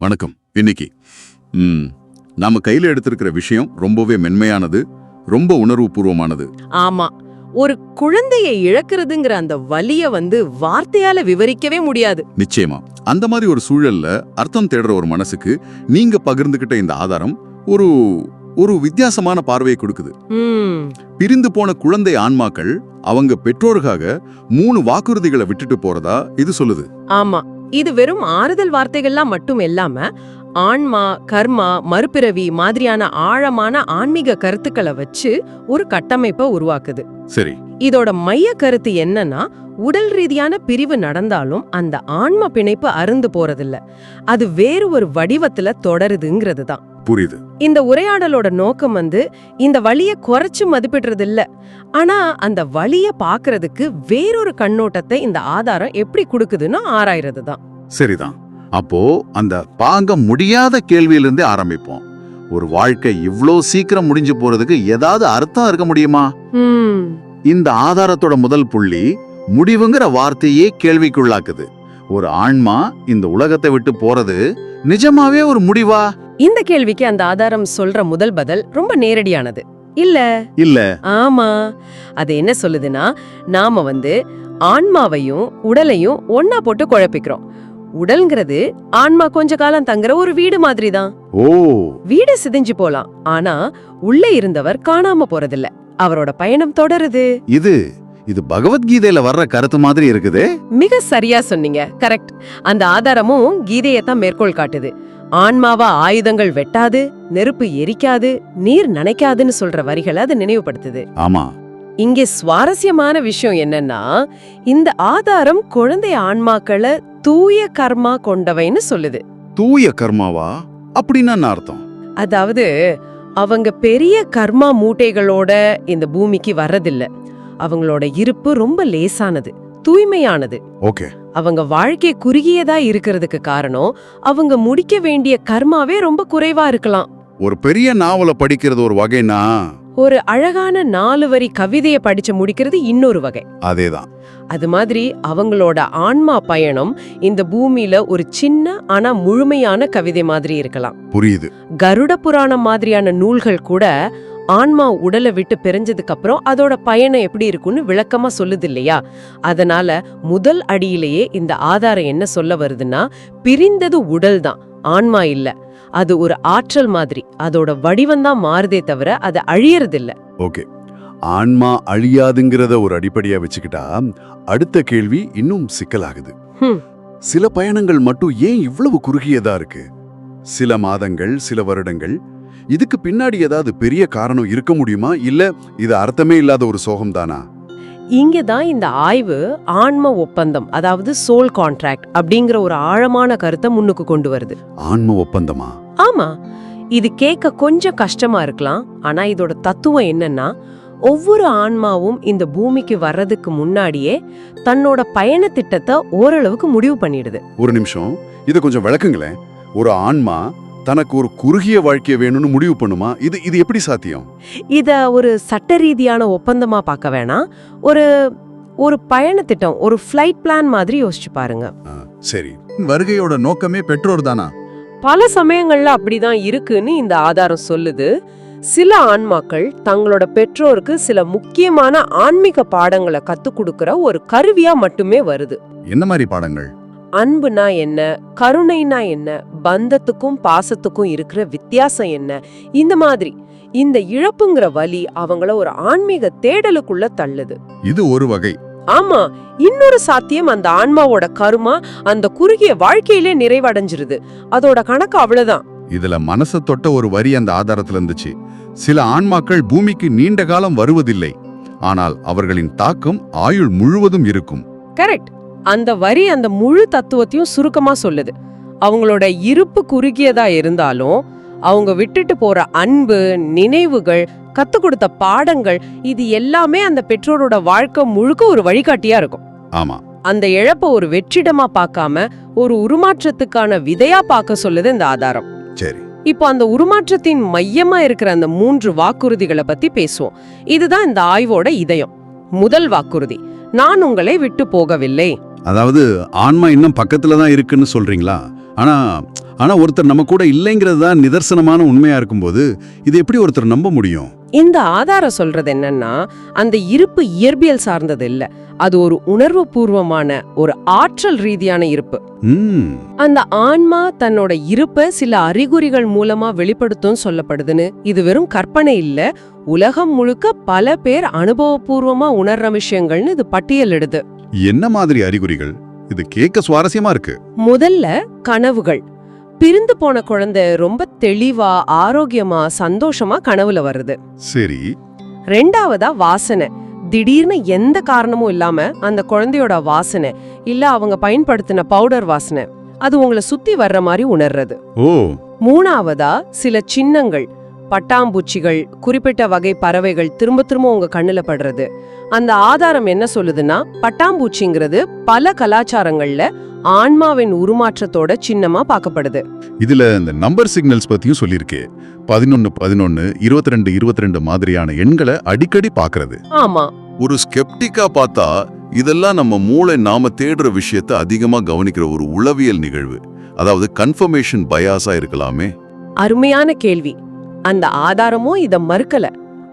வணக்கம். இன்னைக்கு ம், நாம கையில எடுத்திருக்கிற விஷயம் ரொம்பவே மென்மையானது ரொம்ப உணர்வுபூர்வமானது. ஆமா. ஒரு குழந்தையை இழக்கிறதுங்கிற அந்த வலிய வந்து வார்த்தையால விவரிக்கவே முடியாது. நிச்சயமா. அந்த மாதிரி ஒரு சூழல்ல அர்த்தம் தேடுற ஒரு மனசுக்கு நீங்க பகிர்ந்துகிட்ட இந்த ஆதாரம் ஒரு ஒரு வித்தியாசமான பார்வையை கொடுக்குது. பிரிந்து போன குழந்தை ஆன்மாக்கள் அவங்க பெற்றோருக்காக மூணு வாக்குறுதிகளை விட்டுட்டு போறதா இது சொல்லுது. ஆமா. இது வெறும் ஆறுதல் வார்த்தைகள்லாம் மட்டும் இல்லாம ஆன்மா கர்மா மறுபிறவி மாதிரியான ஆழமான ஆன்மீக கருத்துக்களை வச்சு ஒரு கட்டமைப்பை உருவாக்குது. சரி. இதோட மைய கருத்து என்னன்னா உடல் ரீதியான பிரிவு நடந்தாலும் அந்த ஆன்ம பிணைப்பு அருந்து போறதில்ல. அது வேறு ஒரு வடிவத்துல தொடருதுங்கிறது தான். புரியுது. இந்த உரையாடலோட நோக்கம் வந்து இந்த வலிய குறைச்சு மதிப்பிடுறது இல்ல ஆனா அந்த வலிய பாக்குறதுக்கு வேறொரு கண்ணோட்டத்தை இந்த ஆதாரம் எப்படி கொடுக்குதுன்னு ஆராயறது தான். சரிதான். அப்போ அந்த பாங்க முடியாத கேள்வியிலிருந்தே ஆரம்பிப்போம். ஒரு வாழ்க்கை இவ்ளோ சீக்கிரம் முடிஞ்சு போறதுக்கு ஏதாவது அர்த்தம் இருக்க முடியுமா? இந்த ஆதாரத்தோட முதல் புள்ளி முடிவுங்கிற வார்த்தையே கேள்விக்குள்ளாக்குது. ஒரு ஆன்மா இந்த உலகத்தை விட்டு போறது நிஜமாவே ஒரு முடிவா? இந்த கேள்விக்கு அந்த ஆதாரம் சொல்ற முதல் பதில் ரொம்ப நேரடியானது. இல்ல? இல்ல. ஆமா. அது என்ன சொல்லுதுன்னா நாம வந்து ஆன்மாவையும் உடலையும் ஒன்னா போட்டு குழப்பிக்கிறோம். உடல்ங்கிறது ஆன்மா கொஞ்ச காலம் தங்குற ஒரு வீடு மாதிரி தான் ஓ. வீடு சிதைஞ்சு போலாம். ஆனா உள்ள இருந்தவர் காணாம போறதில்ல. அவரோட பயணம் தொடருது. இது இது பகவத்கீதையில வர்ற கருத்து மாதிரி இருக்குது. மிக சரியா சொன்னீங்க. கரெக்ட். அந்த ஆதாரமும் கீதையை தான் மேற்கோள் காட்டுது. ஆன்மாவா ஆயுதங்கள் வெட்டாது நெருப்பு எரிக்காது நீர் நனைக்காதுன்னு சொல்ற வரிகளை அது நினைவுபடுத்துது. ஆமா. இங்கே சுவாரஸ்யமான விஷயம் என்னன்னா இந்த ஆதாரம் குழந்தை ஆன்மாக்களை தூய கர்மா கொண்டவைன்னு சொல்லுது. தூய கர்மாவா? அப்படின்னா அர்த்தம்? அதாவது அவங்க பெரிய கர்மா மூட்டைகளோட இந்த பூமிக்கு வர்றதில்ல. அவங்களோட இருப்பு ரொம்ப லேசானது தூய்மையானது. ஓகே. அவங்க வாழ்க்கை குறுகியதா இருக்கிறதுக்கு காரணம் அவங்க முடிக்க வேண்டிய கர்மாவே ரொம்ப குறைவா இருக்கலாம். ஒரு பெரிய நாவலை படிக்கிறது ஒரு வகைனா? ஒரு அழகான நாலு வரி கவிதையை படிச்சு முடிக்கிறது இன்னொரு வகை. அதேதான். அது மாதிரி அவங்களோட ஆன்மா பயணம் இந்த பூமியில ஒரு சின்ன ஆனா முழுமையான கவிதை மாதிரி இருக்கலாம். புரியுது. கருட புராணம் மாதிரியான நூல்கள் கூட ஆன்மா உடலை விட்டு பிரிஞ்சதுக்கு அப்புறம் அதோட பயணம் எப்படி இருக்கும்னு விளக்கமா சொல்லுது இல்லையா அதனால முதல் அடியிலேயே இந்த ஆதாரம் என்ன சொல்ல வருதுன்னா பிரிந்தது உடல் தான் ஆன்மா இல்ல. அது ஒரு ஆற்றல் மாதிரி அதோட வடிவம் தான் மாறுதே தவிர அது அழியறதில்ல. ஓகே. ஆன்மா அழியாதுங்கிறத ஒரு அடிப்படையா வச்சுக்கிட்டா அடுத்த கேள்வி இன்னும் சிக்கலாகுது. சில பயணங்கள் மட்டும் ஏன் இவ்வளவு குறுகியதா இருக்கு? சில மாதங்கள் சில வருடங்கள் இதுக்கு பின்னாடி ஏதாவது பெரிய காரணம் இருக்க முடியுமா? இல்ல இது அர்த்தமே இல்லாத ஒரு சோகம் தானா இங்க தான் இந்த ஆய்வு ஆன்ம ஒப்பந்தம் அதாவது சோல் கான்ட்ராக்ட் அப்படிங்கிற ஒரு ஆழமான கருத்தை முன்னுக்கு கொண்டு வருது. ஆன்ம ஒப்பந்தமா? ஆமா. இது கேட்க கொஞ்சம் கஷ்டமா இருக்கலாம். ஆனா இதோட தத்துவம் என்னன்னா ஒவ்வொரு ஆன்மாவும் இந்த பூமிக்கு வர்றதுக்கு முன்னாடியே தன்னோட பயண திட்டத்தை ஓரளவுக்கு முடிவு பண்ணிடுது. ஒரு நிமிஷம். இதை கொஞ்சம் விளக்குங்களேன். ஒரு ஆன்மா தனக்கு ஒரு குறுகிய வாழ்க்கைய வேணும்னு முடிவு பண்ணுமா? இது இது எப்படி சாத்தியம்? இத ஒரு சட்ட ரீதியான ஒப்பந்தமா பார்க்க வேணாம். ஒரு ஒரு பயண திட்டம் ஒரு ஃப்ளைட் பிளான் மாதிரி யோசிச்சு பாருங்க. சரி. வருகையோட நோக்கமே பெற்றோர் தானா? பல சமயங்கள்ல அப்படிதான் இருக்குன்னு இந்த ஆதாரம் சொல்லுது. சில ஆன்மாக்கள் தங்களோட பெற்றோருக்கு சில முக்கியமான ஆன்மீக பாடங்களை கத்துக் கொடுக்கற ஒரு கருவியா மட்டுமே வருது. என்ன மாதிரி பாடங்கள்? அன்புனா என்ன கருணைனா என்ன பந்தத்துக்கும் பாசத்துக்கும் இருக்கிற வித்தியாசம் என்ன? இந்த மாதிரி. இந்த இழப்புங்கிற வலி அவங்கள ஒரு ஆன்மீக தேடலுக்குள்ள தள்ளுது. இது ஒரு வகை. ஆமா இன்னொரு சாத்தியம் அந்த ஆன்மாவோட கருமா அந்த குறுகிய வாழ்க்கையிலே நிறைவடைஞ்சிருது. அதோட கணக்கு அவ்வளவுதான். இதுல மனச தொட்ட ஒரு வரி அந்த ஆதாரத்துல இருந்துச்சு. சில ஆன்மாக்கள் பூமிக்கு நீண்ட காலம் வருவதில்லை. ஆனால் அவர்களின் தாக்கம் ஆயுள் முழுவதும் இருக்கும். கரெக்ட். அந்த வரி அந்த முழு தத்துவத்தையும் சுருக்கமா சொல்லுது. அவங்களோட இருப்பு குறுகியதா இருந்தாலும் அவங்க விட்டுட்டு போற அன்பு நினைவுகள் கத்து கொடுத்த பாடங்கள் இது எல்லாமே அந்த பெற்றோரோட வாழ்க்கை முழுக்க ஒரு வழிகாட்டியா இருக்கும். ஆமா. அந்த இழப்ப ஒரு வெற்றிடமா பார்க்காம ஒரு உருமாற்றத்துக்கான விதையா பார்க்க சொல்லுது இந்த ஆதாரம். சரி. இப்போ அந்த உருமாற்றத்தின் மையமா இருக்கிற அந்த மூன்று வாக்குறுதிகளை பத்தி பேசுவோம். இதுதான் இந்த ஆய்வோட இதயம். முதல் வாக்குறுதி நான் உங்களை விட்டு போகவில்லை. அதாவது ஆன்மா இன்னும் பக்கத்துல தான் இருக்குன்னு சொல்றீங்களா? ஆனா ஆனா ஒருத்தர் நம்ம கூட இல்லைங்கிறது தான் நிதர்சனமான உண்மையா இருக்கும்போது இது எப்படி ஒருத்தர் நம்ப முடியும்? இந்த ஆதாரம் சொல்றது என்னன்னா அந்த இருப்பு இயற்பியல் சார்ந்தது இல்ல. அது ஒரு உணர்வு பூர்வமான ஒரு ஆற்றல் ரீதியான இருப்பு. அந்த ஆன்மா தன்னோட இருப்பை சில அறிகுறிகள் மூலமா வெளிப்படுத்தும் சொல்லப்படுதுன்னு இது வெறும் கற்பனை இல்ல. உலகம் முழுக்க பல பேர் அனுபவபூர்வமா உணர்ற விஷயங்கள்னு இது பட்டியலிடுது. என்ன மாதிரி அறிகுறிகள்? இது கேட்க சுவாரஸ்யமா இருக்கு. முதல்ல கனவுகள். பிரிந்து போன குழந்தை ரொம்ப தெளிவா ஆரோக்கியமா சந்தோஷமா கனவுல வருது. சரி. ரெண்டாவதா வாசனை. திடீர்னு எந்த காரணமும் இல்லாம அந்த குழந்தையோட வாசனை இல்ல அவங்க பயன்படுத்தின பவுடர் வாசனை அது உங்களை சுத்தி வர்ற மாதிரி உணர்றது. ஓ. மூணாவதா சில சின்னங்கள். பட்டாம்பூச்சிகள் குறிப்பிட்ட வகை பறவைகள் திரும்ப திரும்ப உங்க கண்ணுல படுறது. அந்த ஆதாரம் என்ன சொல்லுதுன்னா பட்டாம்பூச்சிங்கிறது பல கலாச்சாரங்கள்ல ஆன்மாவின் உருமாற்றத்தோட சின்னமா பார்க்கப்படுது. இதுல இந்த நம்பர் சிக்னல்ஸ் பத்தியும் சொல்லியிருக்கே. பதினொன்னு பதினொன்னு இருபத்தி ரெண்டு இருபத்தி ரெண்டு மாதிரியான எண்களை அடிக்கடி பாக்குறது ஆமா. ஒரு ஸ்கெப்டிக்கா பார்த்தா இதெல்லாம் நம்ம மூளை நாம தேடுற விஷயத்தை அதிகமா கவனிக்கிற ஒரு உளவியல் நிகழ்வு. அதாவது கன்ஃபர்மேஷன் பயாஸா இருக்கலாமே. அருமையான கேள்வி. அந்த ஆதாரமும் இத மறுக்கல.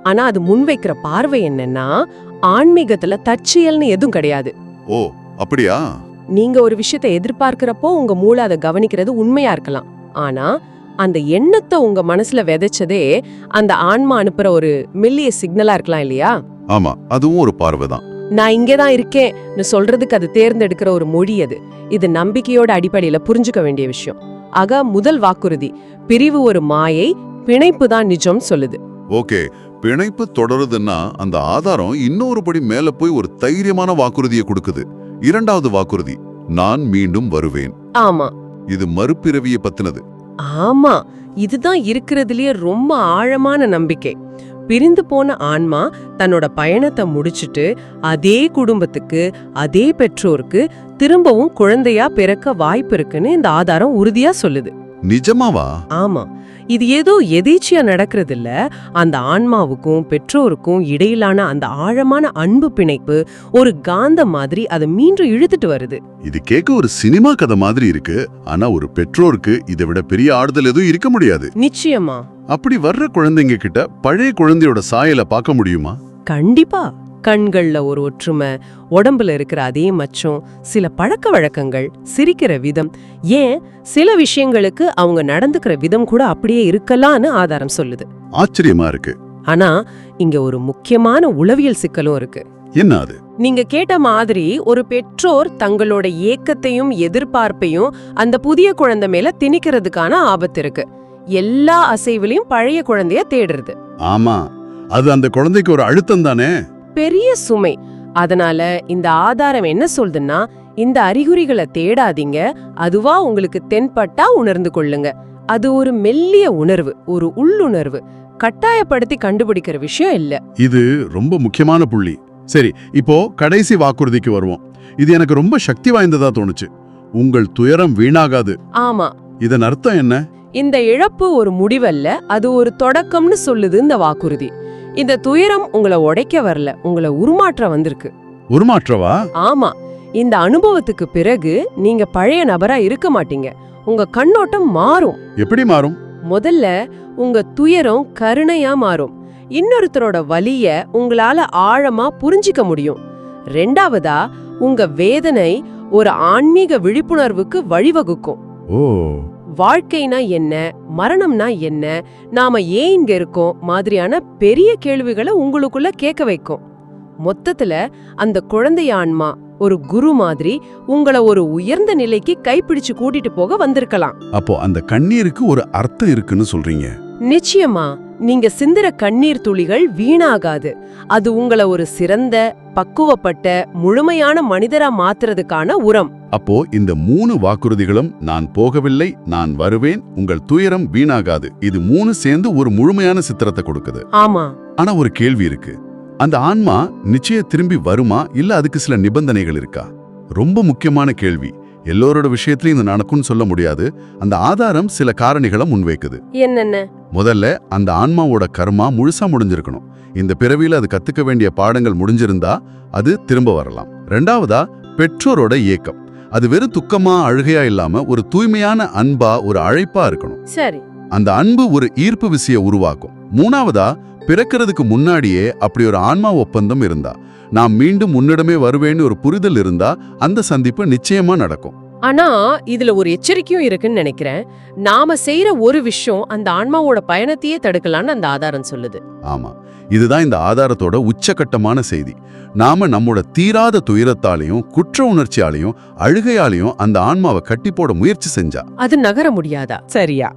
ஆனா அது முன்வைக்கிற பார்வை என்னன்னா ஆன்மீகத்துல தற்செயல்னு எதுவும் கிடையாது. ஓ அப்படியா? நீங்க ஒரு விஷயத்தை எதிர்பார்க்கிறப்போ உங்க மூளை அதை கவனிக்கிறது உண்மையா இருக்கலாம். ஆனா அந்த எண்ணத்தை உங்க மனசுல விதைச்சதே அந்த ஆன்மா அனுப்புற ஒரு மெல்லிய சிக்னலா இருக்கலாம் இல்லையா? ஆமா அதுவும் ஒரு பார்வை தான். நான் இங்கதான் இருக்கேன்னு சொல்றதுக்கு அது தேர்ந்தெடுக்கிற ஒரு மொழி அது. இது நம்பிக்கையோட அடிப்படையில புரிஞ்சுக்க வேண்டிய விஷயம். ஆக முதல் வாக்குறுதி பிரிவு ஒரு மாயை பிணைப்பு தான் நிஜம் சொல்லுது. ஓகே பிணைப்பு தொடருதுன்னா அந்த ஆதாரம் இன்னொரு படி மேல போய் ஒரு தைரியமான வாக்குறுதியை கொடுக்குது. இரண்டாவது வாக்குறுதி நான் மீண்டும் வருவேன். ஆமா. இது மறுபிறவியை பத்தினது. ஆமா இதுதான் இருக்கிறதுலயே ரொம்ப ஆழமான நம்பிக்கை. பிரிந்து போன ஆன்மா தன்னோட பயணத்தை முடிச்சிட்டு அதே குடும்பத்துக்கு அதே பெற்றோருக்கு திரும்பவும் குழந்தையா பிறக்க வாய்ப்பு இருக்குன்னு இந்த ஆதாரம் உறுதியா சொல்லுது. நிஜமாவா? ஆமா. இது ஏதோ எதேச்சியா நடக்கிறது இல்ல அந்த ஆன்மாவுக்கும் பெற்றோருக்கும் இடையிலான அந்த ஆழமான அன்பு பிணைப்பு ஒரு காந்த மாதிரி அதை மீண்டும் இழுத்துட்டு வருது. இது கேட்க ஒரு சினிமா கதை மாதிரி இருக்கு. ஆனா ஒரு பெற்றோருக்கு இதை விட பெரிய ஆறுதல் எதுவும் இருக்க முடியாது. நிச்சயமா. அப்படி வர்ற குழந்தைங்க கிட்ட பழைய குழந்தையோட சாயலை பார்க்க முடியுமா? கண்டிப்பா. கண்கள்ல ஒரு ஒற்றுமை உடம்புல இருக்கிற அதே மச்சம் சில பழக்க வழக்கங்கள் சிரிக்கிற விதம். ஏன்? சில விஷயங்களுக்கு அவங்க நடந்துக்கிற விதம் கூட அப்படியே இருக்கலாம்னு ஆதாரம் சொல்லுது. ஆச்சரியமா இருக்கு. ஆனா இங்க ஒரு முக்கியமான உளவியல் சிக்கலும் இருக்கு. என்ன அது? நீங்க கேட்ட மாதிரி ஒரு பெற்றோர் தங்களோட ஏக்கத்தையும் எதிர்பார்ப்பையும் அந்த புதிய குழந்தை மேல திணிக்கிறதுக்கான ஆபத்து இருக்கு. எல்லா அசைவிலையும் பழைய குழந்தைய தேடுறது. ஆமா. அது அந்த குழந்தைக்கு ஒரு அழுத்தம் தானே? பெரிய சுமை. அதனால இந்த ஆதாரம் என்ன சொல்லுதுன்னா இந்த அறிகுறிகளை தேடாதீங்க. அதுவா உங்களுக்கு தென்பட்டா உணர்ந்து கொள்ளுங்க. அது ஒரு மெல்லிய உணர்வு ஒரு உள்ளுணர்வு. கட்டாயப்படுத்தி கண்டுபிடிக்கிற விஷயம் இல்ல. இது ரொம்ப முக்கியமான புள்ளி. சரி இப்போ கடைசி வாக்குறுதிக்கு வருவோம். இது எனக்கு ரொம்ப சக்தி வாய்ந்ததா தோணுச்சு. உங்கள் துயரம் வீணாகாது. ஆமா. இதன் அர்த்தம் என்ன? இந்த இழப்பு ஒரு முடிவல்ல அது ஒரு தொடக்கம்னு சொல்லுது இந்த வாக்குறுதி. இந்த துயரம் உங்களை உடைக்க வரல உங்களை உருமாற்ற வந்திருக்கு. உருமாற்றவா? ஆமா. இந்த அனுபவத்துக்கு பிறகு நீங்க பழைய நபரா இருக்க மாட்டீங்க. உங்க கண்ணோட்டம் மாறும். எப்படி மாறும்? முதல்ல உங்க துயரம் கருணையா மாறும். இன்னொருத்தரோட வலிய உங்களால ஆழமா புரிஞ்சிக்க முடியும். ரெண்டாவதா உங்க வேதனை ஒரு ஆன்மீக விழிப்புணர்வுக்கு வழிவகுக்கும். ஓ. வாழ்க்கைனா என்ன? மரணம்னா என்ன? நாம ஏன் இங்க இருக்கோம்? மாதிரியான பெரிய கேள்விகளை உங்களுக்குள்ள கேட்க வைக்கும். மொத்தத்துல அந்த குழந்தை ஆன்மா ஒரு குரு மாதிரி உங்கள ஒரு உயர்ந்த நிலைக்கு கைப்பிடிச்சு கூட்டிட்டு போக வந்திருக்கலாம். அப்போ அந்த கண்ணீருக்கு ஒரு அர்த்தம் இருக்குன்னு சொல்றீங்க. நிச்சயமா. நீங்க சிந்துற கண்ணீர் துளிகள் வீணாகாது. அது உங்களை ஒரு சிறந்த பக்குவப்பட்ட முழுமையான மனிதரா மாத்துறதுக்கான உரம். அப்போ இந்த மூணு வாக்குறுதிகளும் நான் போகவில்லை நான் வருவேன் உங்கள் துயரம் வீணாகாது. இது மூணு சேர்ந்து ஒரு முழுமையான சித்திரத்தை கொடுக்குது. ஆமா. ஆனா ஒரு கேள்வி இருக்கு. அந்த ஆன்மா நிச்சய திரும்பி வருமா? இல்ல அதுக்கு சில நிபந்தனைகள் இருக்கா? ரொம்ப முக்கியமான கேள்வி. எல்லோரோட விஷயத்திலையும் இது நடக்கும்னு சொல்ல முடியாது. அந்த ஆதாரம் சில காரணிகளை முன்வைக்குது. என்னென்ன? முதல்ல அந்த ஆன்மாவோட கர்மா முழுசா முடிஞ்சிருக்கணும். இந்த பிறவியில அது கத்துக்க வேண்டிய பாடங்கள் முடிஞ்சிருந்தா அது திரும்ப வரலாம். ரெண்டாவதா பெற்றோரோட ஏக்கம். அது வெறும் துக்கமா அழுகையா இல்லாம ஒரு தூய்மையான அன்பா ஒரு அழைப்பா இருக்கணும். சரி. அந்த அன்பு ஒரு ஈர்ப்பு விசைய உருவாக்கும். மூணாவதா பிறக்கிறதுக்கு முன்னாடியே அப்படி ஒரு ஆன்மா ஒப்பந்தம் இருந்தா. நான் மீண்டும் உன்னிடமே வருவேன்னு ஒரு புரிதல் இருந்தா அந்த சந்திப்பு நிச்சயமா நடக்கும். ஆனா இதுல ஒரு எச்சரிக்கையும் இருக்குன்னு நினைக்கிறேன். நாம செய்யற ஒரு விஷயம் அந்த ஆன்மாவோட பயணத்தையே தடுக்கலான்னு அந்த ஆதாரம் சொல்லுது. ஆமா. இதுதான் இந்த ஆதாரத்தோட உச்சகட்டமான செய்தி. நாம நம்மோட தீராத துயரத்தாலையும் குற்ற உணர்ச்சியாலையும் அழுகையாலையும் அந்த ஆன்மாவை கட்டி போட முயற்சி செஞ்சா. அது நகர முடியாதா? சரியா.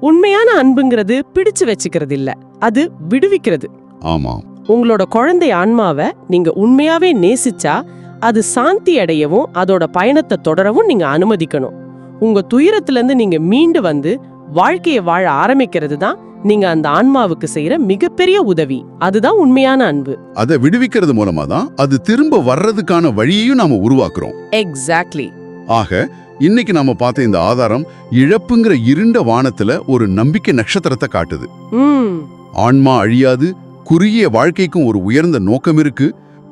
உண்மையான அன்புங்கிறது பிடிச்சு வச்சுக்கிறது இல்ல அது விடுவிக்கிறது. ஆமா உங்களோட குழந்தை ஆன்மாவை நீங்க உண்மையாவே நேசிச்சா அது சாந்தி அடையவும் அதோட பயணத்தை தொடரவும் நீங்க அனுமதிக்கணும். உங்க துயரத்துல இருந்து நீங்க மீண்டு வந்து வாழ்க்கையை வாழ ஆரம்பிக்கிறது தான் நீங்க அந்த ஆன்மாவுக்கு செய்யற மிகப்பெரிய உதவி. அதுதான் உண்மையான அன்பு. அதை விடுவிக்கிறது மூலமா தான் அது திரும்ப வர்றதுக்கான வழியையும் நாம உருவாக்குறோம். எக்ஸாக்ட்லி ஆக இன்னைக்கு நாம பார்த்த இந்த ஆதாரம் இழப்புங்கிற இருண்ட வானத்துல ஒரு நம்பிக்கை நட்சத்திரத்தை காட்டுது. ம். ஆன்மா அழியாது குறுகிய வாழ்க்கைக்கும் ஒரு உயர்ந்த நோக்கம் இருக்கு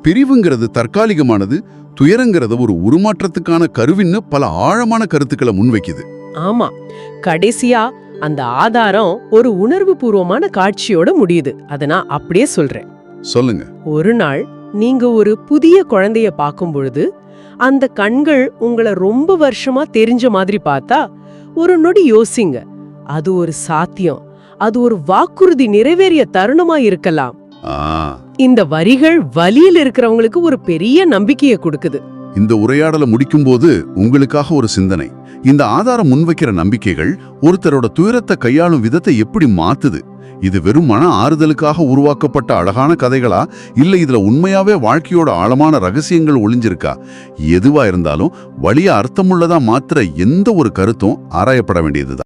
பிரிவுங்கிறது தற்காலிகமானது துயரங்கிறது ஒரு உருமாற்றத்துக்கான கருவின்னு பல ஆழமான கருத்துக்களை முன்வைக்குது. ஆமா. கடைசியா அந்த ஆதாரம் ஒரு உணர்வு பூர்வமான காட்சியோட முடியுது. அத நான் அப்படியே சொல்றேன். சொல்லுங்க. ஒரு நாள் நீங்க ஒரு புதிய குழந்தைய பார்க்கும் பொழுது அந்த கண்கள் உங்களை ரொம்ப வருஷமா தெரிஞ்ச மாதிரி பார்த்தா ஒரு நொடி யோசிங்க. அது ஒரு சாத்தியம். அது ஒரு வாக்குறுதி நிறைவேறிய தருணமா இருக்கலாம். இந்த வரிகள் வலியில் இருக்கிறவங்களுக்கு ஒரு பெரிய நம்பிக்கையை கொடுக்குது. இந்த உரையாடலை முடிக்கும்போது உங்களுக்காக ஒரு சிந்தனை. இந்த ஆதாரம் முன்வைக்கிற நம்பிக்கைகள் ஒருத்தரோட துயரத்தை கையாளும் விதத்தை எப்படி மாத்துது? இது வெறும் மன ஆறுதலுக்காக உருவாக்கப்பட்ட அழகான கதைகளா? இல்ல இதுல உண்மையாவே வாழ்க்கையோட ஆழமான ரகசியங்கள் ஒளிஞ்சிருக்கா? எதுவா இருந்தாலும் வழிய அர்த்தமுள்ளதா மாத்திர எந்த ஒரு கருத்தும் ஆராயப்பட வேண்டியதுதான்.